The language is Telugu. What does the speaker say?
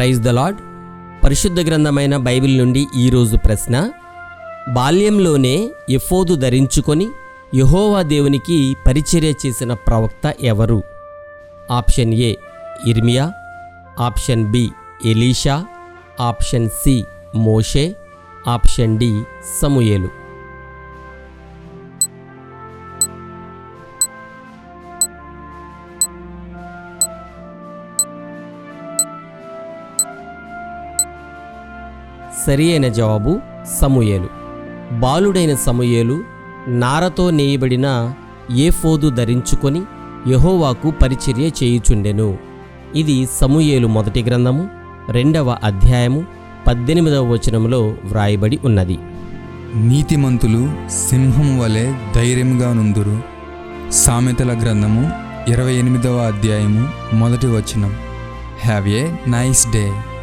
ప్రైజ్ ద లాడ్ పరిశుద్ధ గ్రంథమైన బైబిల్ నుండి ఈరోజు ప్రశ్న. బాల్యంలోనే ఎఫోదు ధరించుకొని యహోవా దేవునికి పరిచర్య చేసిన ప్రవక్త ఎవరు? ఆప్షన్ ఏ ఇర్మియా ఆప్షన్ బి ఎలీషా ఆప్షన్ సి మోషే ఆప్షన్ డి సమూయేలు. సరి అయిన జవాబు సమూయేలు. బాలుడైన సమూయేలు నారతో నేయబడిన ఏఫోదు ధరించుకొని యెహోవాకు పరిచర్య చేయుచుండెను. ఇది సమూయేలు మొదటి గ్రంథము రెండవ అధ్యాయము పద్దెనిమిదవ వచనంలో వ్రాయబడి ఉన్నది. నీతిమంతులు సింహం వలె ధైర్యంగా నుందురు. సామెతల గ్రంథము ఇరవై ఎనిమిదవ అధ్యాయము మొదటి వచనం. Have a nice day